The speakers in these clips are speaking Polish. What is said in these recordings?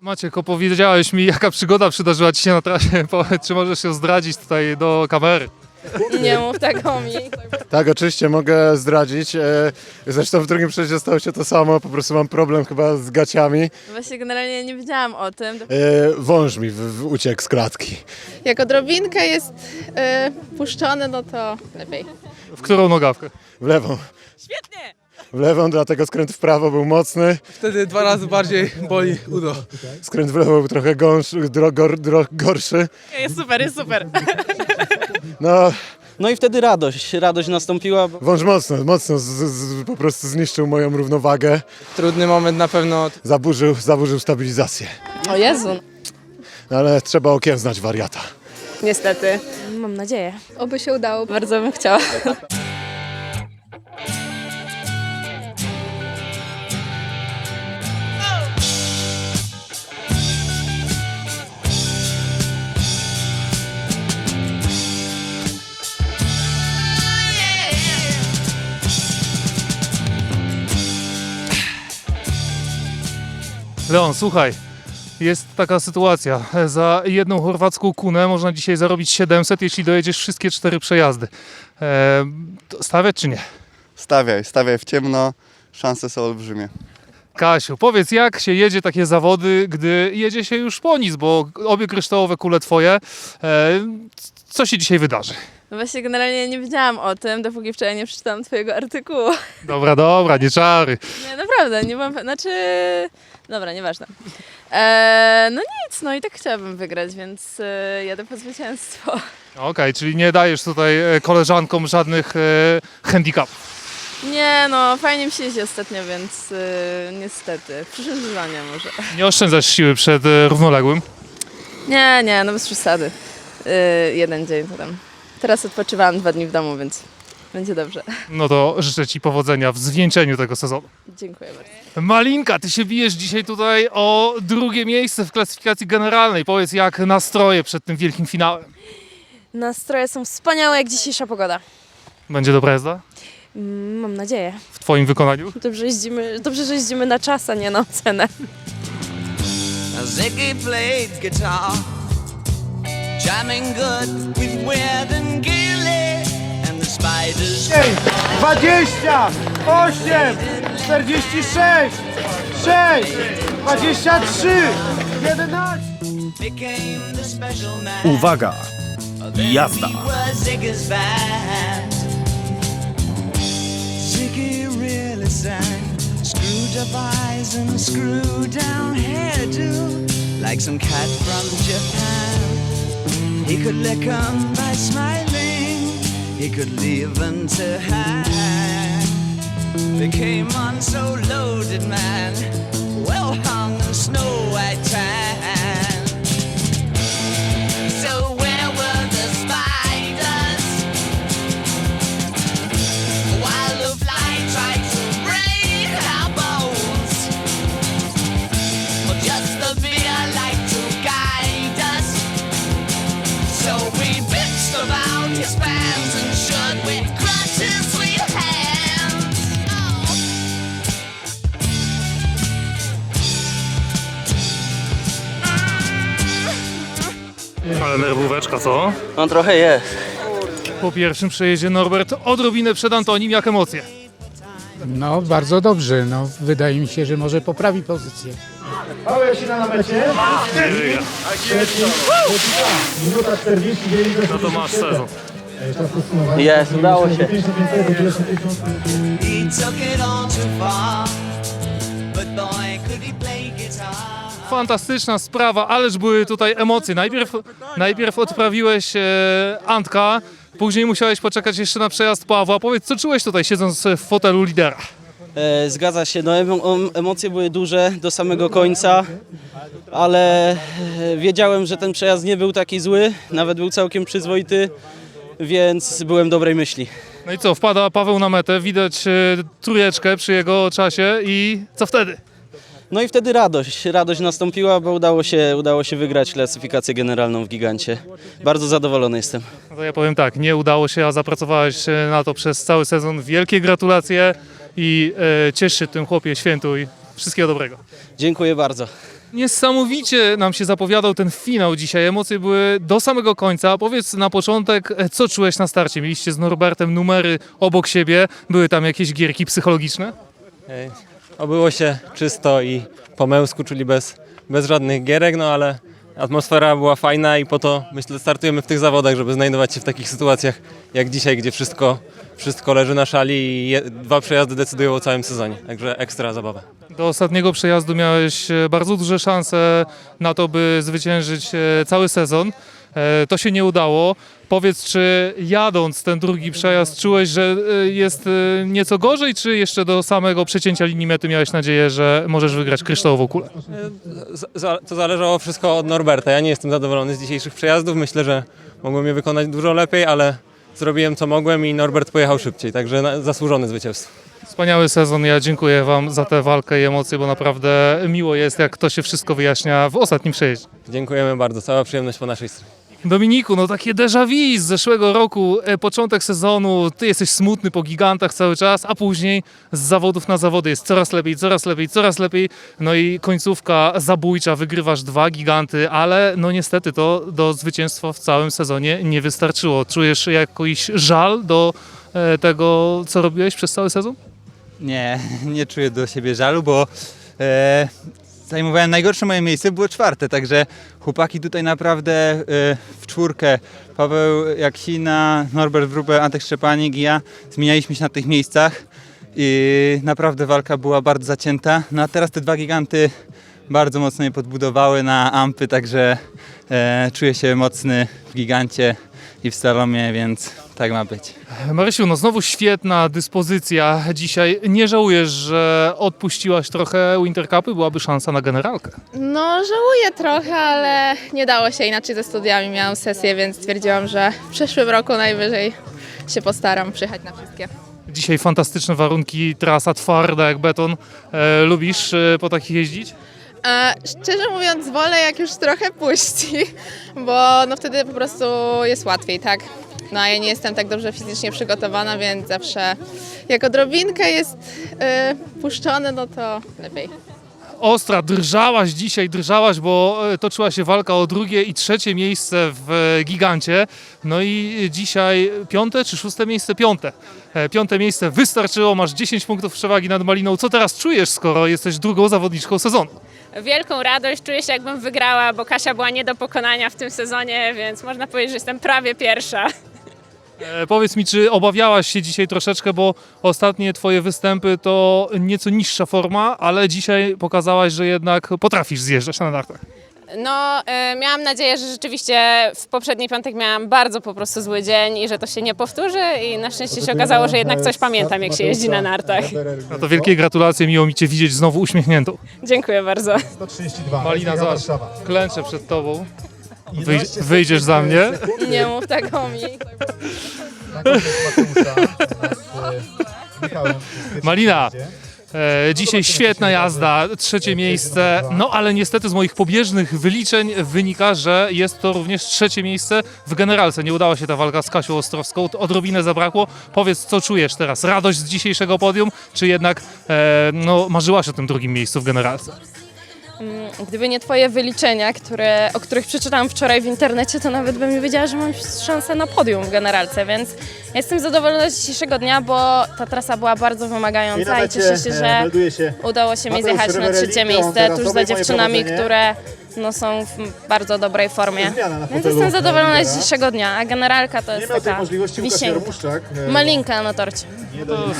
Maciek, opowiedziałeś mi, jaka przygoda przydarzyła Ci się na trasie. Powiedz, czy możesz się zdradzić tutaj do kamery? Nie mów tak o mi. Tak, oczywiście mogę zdradzić. E, Zresztą w drugim przejściu stało się to samo. Po prostu mam problem chyba z gaciami. Właśnie generalnie nie wiedziałam o tym. E, Wąż mi w, w uciekł z klatki. Jak odrobinka jest e, puszczony, no to lepiej. W którą nogawkę? W lewą. Świetnie! W lewą, dlatego skręt w prawo był mocny. Wtedy dwa razy bardziej boli udo. Skręt w lewo był trochę gąsz, dro, gor, dro, gorszy. Jest super, jest super. No, No i wtedy radość, radość nastąpiła. bo- wąż mocno, mocno z, z, po prostu zniszczył moją równowagę. Trudny moment na pewno. Zaburzył, zaburzył stabilizację. O Jezu. No, ale trzeba okiełznać wariata. Niestety. Mam nadzieję. Oby się udało. Bardzo bym chciała. Leon, słuchaj, jest taka sytuacja. Za jedną chorwacką kunę można dzisiaj zarobić 700, jeśli dojedziesz wszystkie cztery przejazdy. E, stawiać czy nie? Stawiaj, stawiaj w ciemno, szanse są olbrzymie. Kasiu, powiedz, jak się jedzie takie zawody, gdy jedzie się już po nic, bo obie kryształowe kule twoje. E, co się dzisiaj wydarzy? No Właśnie generalnie nie wiedziałam o tym, dopóki wczoraj nie przeczytałam twojego artykułu. Dobra, dobra, nie czary. Nie, naprawdę, nie pewna, znaczy... Dobra, nieważne. E, no nic, no i tak chciałabym wygrać, więc e, jadę po zwycięstwo. Okej, czyli nie dajesz tutaj e, koleżankom żadnych e, handicapów. Nie no, fajnie mi się jeździ ostatnio, więc e, niestety. Przyszłe wyzwania może. Nie oszczędzasz siły przed e, równoległym. Nie, nie, no bez przesady. E, jeden dzień potem. Teraz odpoczywałam dwa dni w domu, więc będzie dobrze. No to życzę Ci powodzenia w zwieńczeniu tego sezonu. Dziękuję bardzo. Malinka, Ty się bijesz dzisiaj tutaj o drugie miejsce w klasyfikacji generalnej. Powiedz, jak nastroje przed tym wielkim finałem. Nastroje są wspaniałe jak dzisiejsza pogoda. Będzie dobra jazda? Mm, Mam nadzieję. W Twoim wykonaniu? Dobrze jeździmy, dobrze, że jeździmy na czas, a nie na ocenę. Ziggy played guitar, jamming good with Weird and Gilly, and the spiders 28, 46, 6, 23, 11. became the special man. Uwaga! Jazda! Was Ziggy's band. Really sang. Screwed up eyes and a screw down hairdo, like some cat from Japan. He could lick 'em by smiling. He could leave them to hang. They came on so loaded, man. Well hung in snow co? No trochę jest. Po pierwszym przejeździe Norbert odrobinę przed Antonim, jak emocje? No, bardzo dobrze. No, wydaje mi się, że może poprawi pozycję. No to masz sezon. Jest, udało się. He took it all too far. But boy, could he play guitar. Fantastyczna sprawa, ależ były tutaj emocje. Najpierw, najpierw odprawiłeś e, Antka, później musiałeś poczekać jeszcze na przejazd Pawła. Powiedz, co czułeś tutaj siedząc w fotelu lidera? E, zgadza się, no emo, em- emocje były duże do samego końca, ale e, wiedziałem, że ten przejazd nie był taki zły, nawet był całkiem przyzwoity, więc byłem dobrej myśli. No i co, wpada Paweł na metę, widać e, trójeczkę przy jego czasie i co wtedy? No i wtedy radość, radość nastąpiła, bo udało się, udało się wygrać klasyfikację generalną w Gigancie. Bardzo zadowolony jestem. No to ja powiem tak, nie udało się, a zapracowałeś na to przez cały sezon. Wielkie gratulacje i e, ciesz się tym chłopie, świętuj. Wszystkiego dobrego. Dziękuję bardzo. Niesamowicie nam się zapowiadał ten finał dzisiaj. Emocje były do samego końca. Powiedz na początek, e, co czułeś na starcie? Mieliście z Norbertem numery obok siebie. Były tam jakieś gierki psychologiczne? Ej, Obyło się czysto i po męsku, czyli bez, bez żadnych gierek, no ale atmosfera była fajna i po to myślę startujemy w tych zawodach, żeby znajdować się w takich sytuacjach jak dzisiaj, gdzie wszystko, wszystko leży na szali i je, dwa przejazdy decydują o całym sezonie. Także ekstra zabawa. Do ostatniego przejazdu miałeś e, bardzo duże szanse na to, by zwyciężyć e, cały sezon. E, To się nie udało. Powiedz, czy jadąc ten drugi przejazd czułeś, że e, jest e, nieco gorzej, czy jeszcze do samego przecięcia linii mety miałeś nadzieję, że możesz wygrać kryształową kulę? To zależało wszystko od Norberta. Ja nie jestem zadowolony z dzisiejszych przejazdów. Myślę, że mogłem je wykonać dużo lepiej, ale zrobiłem co mogłem i Norbert pojechał szybciej, także zasłużone zwycięstwo. Wspaniały sezon. Ja dziękuję Wam za tę walkę i emocje, bo naprawdę miło jest, jak to się wszystko wyjaśnia w ostatnim przejeździe. Dziękujemy bardzo, cała przyjemność po naszej stronie. Dominiku, no takie déjà vu z zeszłego roku, e, początek sezonu, ty jesteś smutny po gigantach cały czas, a później z zawodów na zawody jest coraz lepiej, coraz lepiej, coraz lepiej. No i końcówka zabójcza, wygrywasz dwa giganty, ale no niestety to do zwycięstwa w całym sezonie nie wystarczyło. Czujesz jakiś żal do e, tego, co robiłeś przez cały sezon? Nie, nie czuję do siebie żalu, bo e, zajmowałem najgorsze moje miejsce, było czwarte, także chłopaki tutaj naprawdę e, w czwórkę, Paweł Jaksina, Norbert Wrubel, Antek Szczepanik i ja zmienialiśmy się na tych miejscach i naprawdę walka była bardzo zacięta. No a teraz te dwa giganty bardzo mocno mnie podbudowały na ampy, także e, czuję się mocny w gigancie i w slalomie, więc tak ma być. Marysiu, no znowu świetna dyspozycja dzisiaj. Nie żałujesz, że odpuściłaś trochę Winter Cupy? Byłaby szansa na generalkę. No, żałuję trochę, ale nie dało się inaczej ze studiami. Miałam sesję, więc stwierdziłam, że w przyszłym roku najwyżej się postaram przyjechać na wszystkie. Dzisiaj fantastyczne warunki, trasa twarda jak beton. E, lubisz e, po takich jeździć? E, szczerze mówiąc, wolę jak już trochę puści, bo no wtedy po prostu jest łatwiej, tak? No a ja nie jestem tak dobrze fizycznie przygotowana, więc zawsze jak odrobinkę jest e, puszczone, no to lepiej. Ostra, drżałaś dzisiaj, drżałaś, bo e, toczyła się walka o drugie i trzecie miejsce w e, gigancie. No i dzisiaj piąte czy szóste miejsce? Piąte. E, Piąte miejsce wystarczyło, masz 10 punktów przewagi nad Maliną. Co teraz czujesz, skoro jesteś drugą zawodniczką sezonu? Wielką radość, czuję się jakbym wygrała, bo Kasia była nie do pokonania w tym sezonie, więc można powiedzieć, że jestem prawie pierwsza. E, Powiedz mi, czy obawiałaś się dzisiaj troszeczkę, bo ostatnie twoje występy to nieco niższa forma, ale dzisiaj pokazałaś, że jednak potrafisz zjeżdżać na nartach. No, y, miałam nadzieję, że rzeczywiście w poprzedni piątek miałam bardzo po prostu zły dzień i że to się nie powtórzy i na szczęście się okazało, że jednak coś pamiętam, jak się jeździ na nartach. No to wielkie gratulacje, miło mi cię widzieć znowu uśmiechniętą. Dziękuję bardzo. Malina, zobacz, klęczę przed tobą. Wyj wyjdziesz za mnie. Nie mów tak o mi. Malina, e, dzisiaj świetna jazda, trzecie miejsce, no ale niestety z moich pobieżnych wyliczeń wynika, że jest to również trzecie miejsce w generalce. Nie udała się ta walka z Kasią Ostrowską, odrobinę zabrakło. Powiedz, co czujesz teraz? Radość z dzisiejszego podium, czy jednak e, no, marzyłaś o tym drugim miejscu w generalce? Gdyby nie twoje wyliczenia, które, o których przeczytałam wczoraj w internecie, to nawet bym nie wiedziała, że mam szansę na podium w generalce, więc ja jestem zadowolona z dzisiejszego dnia, bo ta trasa była bardzo wymagająca i cieszę się, że udało się mi zjechać na trzecie miejsce. tuż za dziewczynami, które no, są w bardzo dobrej formie. Więc jestem zadowolona z dzisiejszego dnia, a generalka to jest taka wisienka. Malinka na torcie.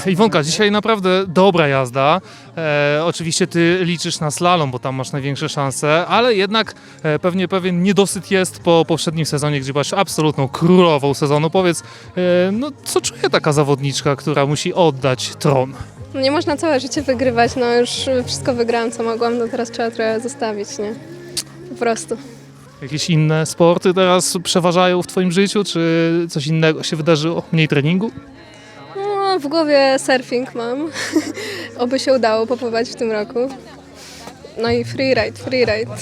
Iwonka, dzisiaj naprawdę dobra jazda. E, oczywiście ty liczysz na slalom, bo tam masz największe szanse, ale jednak e, pewnie pewien niedosyt jest po poprzednim sezonie, gdzie byłaś absolutną królową sezonu. Powiedz, e, no co czuje taka zawodniczka, która musi oddać tron? No nie można całe życie wygrywać, no już wszystko wygrałam co mogłam, no teraz trzeba trochę zostawić, nie? Prostu. Jakieś inne sporty teraz przeważają w twoim życiu, czy coś innego się wydarzyło? Mniej treningu? No, w głowie surfing mam. Oby się udało popływać w tym roku. No i freeride, freeride.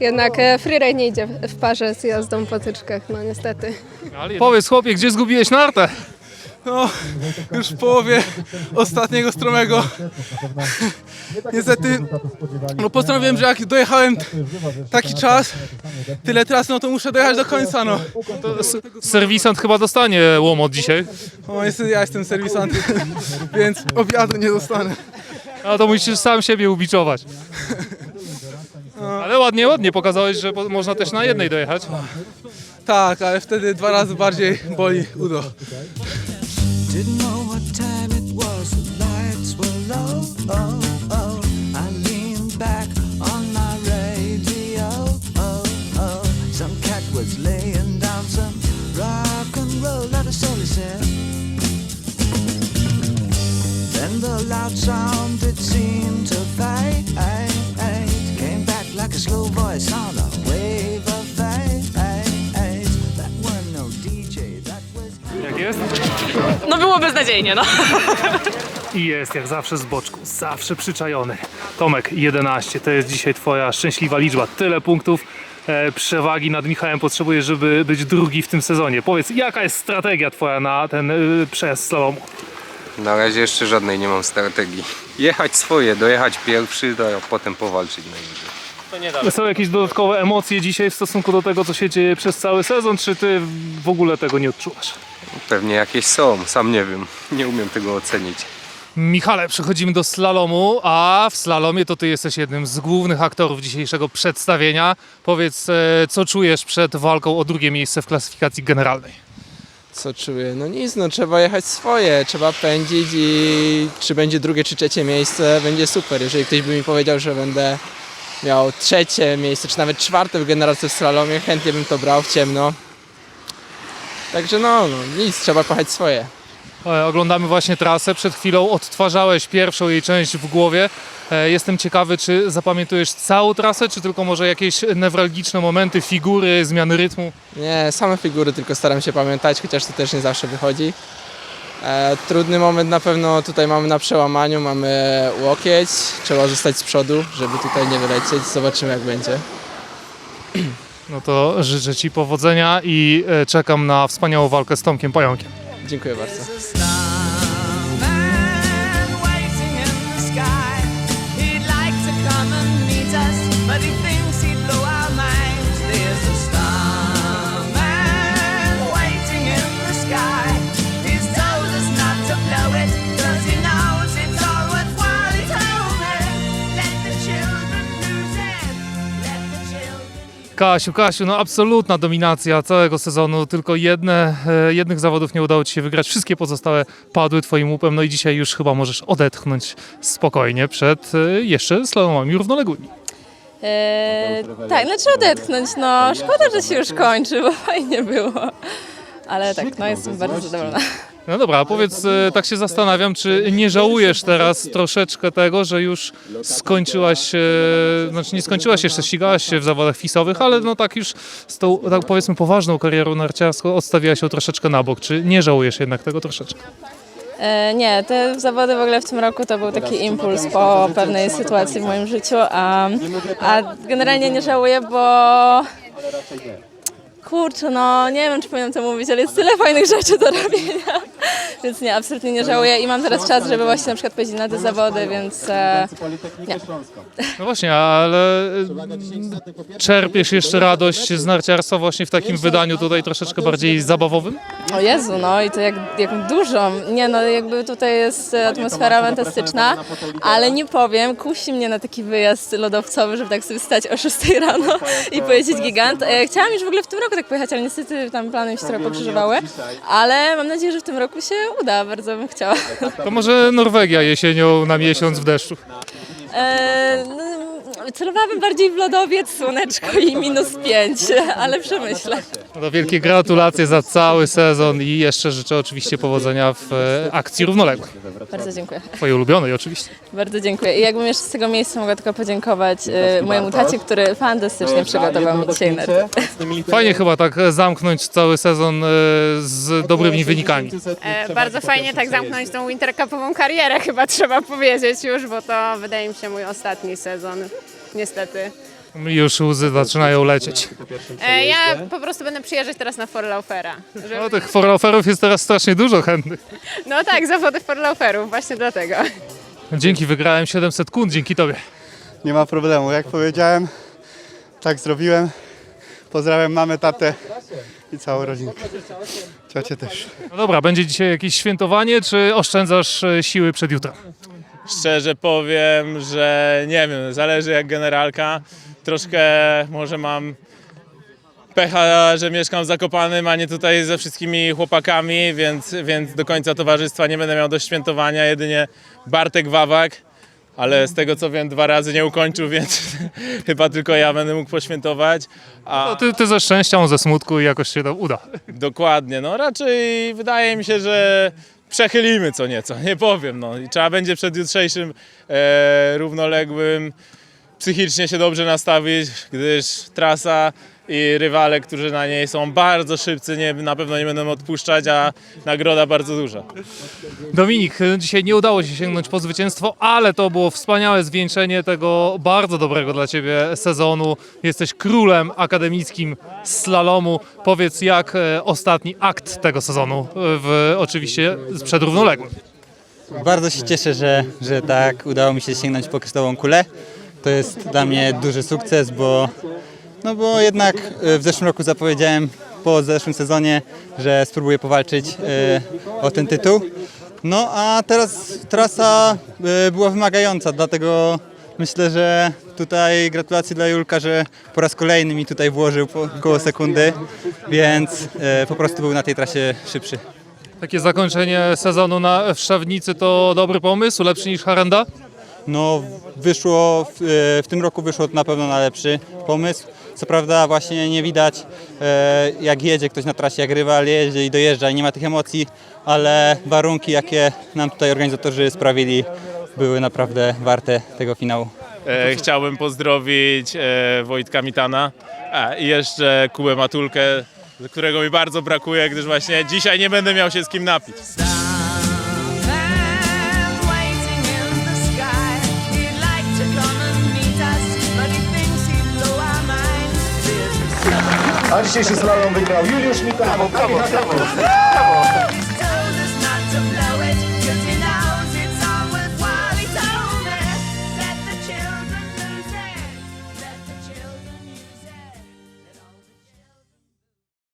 Jednak e, freeride nie idzie w parze z jazdą po tyczkach, no niestety. Powiedz chłopie, gdzie zgubiłeś nartę? No, już w połowie ostatniego stromego. Niestety, no postanowiłem, że jak dojechałem taki czas, tyle tras, no to muszę dojechać do końca, no. Serwisant chyba dostanie łomot dzisiaj. O, niestety ja jestem serwisantem, więc obiadu nie dostanę. A to musisz sam siebie ubiczować. Ale ładnie, ładnie pokazałeś, że można też na jednej dojechać. Tak, ale wtedy dwa razy bardziej boli udo. Didn't know what time it was, the lights were low. Oh, beznadziejnie, no. I jest jak zawsze z boczku, zawsze przyczajony. Tomek, 11, to jest dzisiaj twoja szczęśliwa liczba. Tyle punktów e, przewagi nad Michałem potrzebujesz, żeby być drugi w tym sezonie. Powiedz, jaka jest strategia twoja na ten e, przejazd slalomu? Na razie jeszcze żadnej nie mam strategii. Jechać swoje, dojechać pierwszy, a potem powalczyć najwyżej. Są jakieś dodatkowe emocje dzisiaj w stosunku do tego, co się dzieje przez cały sezon, czy ty w ogóle tego nie odczuwasz? Pewnie jakieś są, sam nie wiem. Nie umiem tego ocenić. Michale, przechodzimy do slalomu, a w slalomie to ty jesteś jednym z głównych aktorów dzisiejszego przedstawienia. Powiedz, e, co czujesz przed walką o drugie miejsce w klasyfikacji generalnej? Co czuję? No nic, no trzeba jechać swoje, trzeba pędzić i czy będzie drugie czy trzecie miejsce, będzie super. Jeżeli ktoś by mi powiedział, że będę miał trzecie miejsce, czy nawet czwarte w generacji w slalomie, chętnie bym to brał w ciemno. Także no, no nic, trzeba kochać swoje. E, Oglądamy właśnie trasę. Przed chwilą odtwarzałeś pierwszą jej część w głowie. E, Jestem ciekawy, czy zapamiętujesz całą trasę, czy tylko może jakieś newralgiczne momenty, figury, zmiany rytmu? Nie, same figury tylko staram się pamiętać, chociaż to też nie zawsze wychodzi. E, trudny moment na pewno tutaj mamy na przełamaniu, mamy łokieć, trzeba zostać z przodu, żeby tutaj nie wylecieć, zobaczymy jak będzie. No to życzę Ci powodzenia i e, czekam na wspaniałą walkę z Tomkiem Pająkiem. Dziękuję bardzo. Kasiu, Kasiu, no absolutna dominacja całego sezonu. Tylko jedne, e, jednych zawodów nie udało Ci się wygrać. Wszystkie pozostałe padły Twoim łupem. No i dzisiaj już chyba możesz odetchnąć spokojnie przed e, jeszcze slalomami równoległymi. Eee, tak, znaczy odetchnąć, no szkoda, że się już kończy, bo fajnie było. Ale tak, no jestem bardzo zadowolona. No dobra, a powiedz, e, tak się zastanawiam, czy nie żałujesz teraz troszeczkę tego, że już skończyłaś, e, znaczy nie skończyłaś jeszcze, ścigałaś się w zawodach fisowych, ale no tak już z tą, tak powiedzmy, poważną karierą narciarską odstawiłaś ją troszeczkę na bok. Czy nie żałujesz jednak tego troszeczkę? E, nie, te zawody w ogóle w tym roku to był taki impuls po pewnej sytuacji w moim życiu, a, a generalnie nie żałuję, bo kurczę, no nie wiem czy powinnam to mówić, ale jest tyle fajnych rzeczy do robienia, więc nie, absolutnie nie żałuję i mam teraz czas, żeby właśnie na przykład pojeździć na te zawody, więc e, nie. No właśnie, ale czerpiesz jeszcze radość z narciarstwa właśnie w takim wydaniu tutaj troszeczkę bardziej zabawowym? O Jezu, no i to jak, jak dużo. Nie no, jakby tutaj jest e, atmosfera fantastyczna, ale nie powiem, kusi mnie na taki wyjazd lodowcowy, żeby tak sobie stać o 6 rano i pojeździć gigant. E, Chciałam już w ogóle w tym roku tak pojechać, ale niestety tam plany mi się trochę pokrzyżowały, ale mam nadzieję, że w tym roku się uda, bardzo bym chciała. To może Norwegia jesienią na miesiąc w deszczu. E, no, celowałabym bardziej w lodowiec, słoneczko i minus 5, ale przemyślę. No to wielkie gratulacje za cały sezon i jeszcze życzę oczywiście powodzenia w e, akcji równoległej. Bardzo dziękuję. Twojej ulubionej oczywiście. Bardzo dziękuję. I jakbym jeszcze z tego miejsca mogła tylko podziękować e, mojemu tacie, który fantastycznie przygotował mi dzisiaj nerwy. Fajnie chyba tak zamknąć cały sezon e, z dobrymi wynikami. E, bardzo fajnie tak zamknąć tą wintercupową karierę, chyba trzeba powiedzieć już, bo to wydaje mi się mój ostatni sezon, niestety. Już łzy zaczynają lecieć. E, ja po prostu będę przyjeżdżać teraz na Forlaufera. Żeby... No tych forloferów jest teraz strasznie dużo chętnych. No tak, zawody Forlauferów, właśnie dlatego. Dzięki, wygrałem 700 kun, dzięki tobie. Nie ma problemu, jak powiedziałem, tak zrobiłem. Pozdrawiam mamę, tatę i całą rodzinkę. Ciocię też. No dobra, będzie dzisiaj jakieś świętowanie, czy oszczędzasz e, siły przed jutrem? Szczerze powiem, że nie wiem, zależy jak generalka. Troszkę może mam pecha, że mieszkam w Zakopanym, a nie tutaj ze wszystkimi chłopakami, więc, więc do końca towarzystwa nie będę miał do świętowania, jedynie Bartek Wawak, ale z tego co wiem dwa razy nie ukończył, więc chyba tylko ja będę mógł poświętować. A... No, ty, ty ze szczęścia, on ze smutku i jakoś się to uda. Dokładnie, no raczej wydaje mi się, że przechylimy co nieco, nie powiem, no. I trzeba będzie przed jutrzejszym e, równoległym psychicznie się dobrze nastawić, gdyż trasa i rywale, którzy na niej są bardzo szybcy, nie, na pewno nie będą odpuszczać, a nagroda bardzo duża. Dominik, dzisiaj nie udało się sięgnąć po zwycięstwo, ale to było wspaniałe zwieńczenie tego bardzo dobrego dla Ciebie sezonu. Jesteś królem akademickim slalomu. Powiedz, jak e, ostatni akt tego sezonu, e, w, oczywiście przed równoległym. Bardzo się cieszę, że, że tak udało mi się sięgnąć po kryształową kulę. To jest dla mnie duży sukces, bo, no bo jednak e, w zeszłym roku zapowiedziałem po zeszłym sezonie, że spróbuję powalczyć e, o ten tytuł. No a teraz trasa e, była wymagająca, dlatego myślę, że tutaj gratulacje dla Julka, że po raz kolejny mi tutaj włożył około sekundy, więc po prostu był na tej trasie szybszy. Takie zakończenie sezonu na w Szczawnicy to dobry pomysł, lepszy niż Harenda? No, wyszło, w, w tym roku wyszło na pewno na lepszy pomysł. Co prawda właśnie nie widać e, jak jedzie ktoś na trasie, jak rywal jedzie i dojeżdża i nie ma tych emocji, ale warunki jakie nam tutaj organizatorzy sprawili były naprawdę warte tego finału. E, chciałbym pozdrowić e, Wojtka Mitana a, i jeszcze Kubę Matulkę, którego mi bardzo brakuje, gdyż właśnie dzisiaj nie będę miał się z kim napić. A dzisiejszy slalom wygrał Juliusz Mitan. Brawo, brawo, brawo.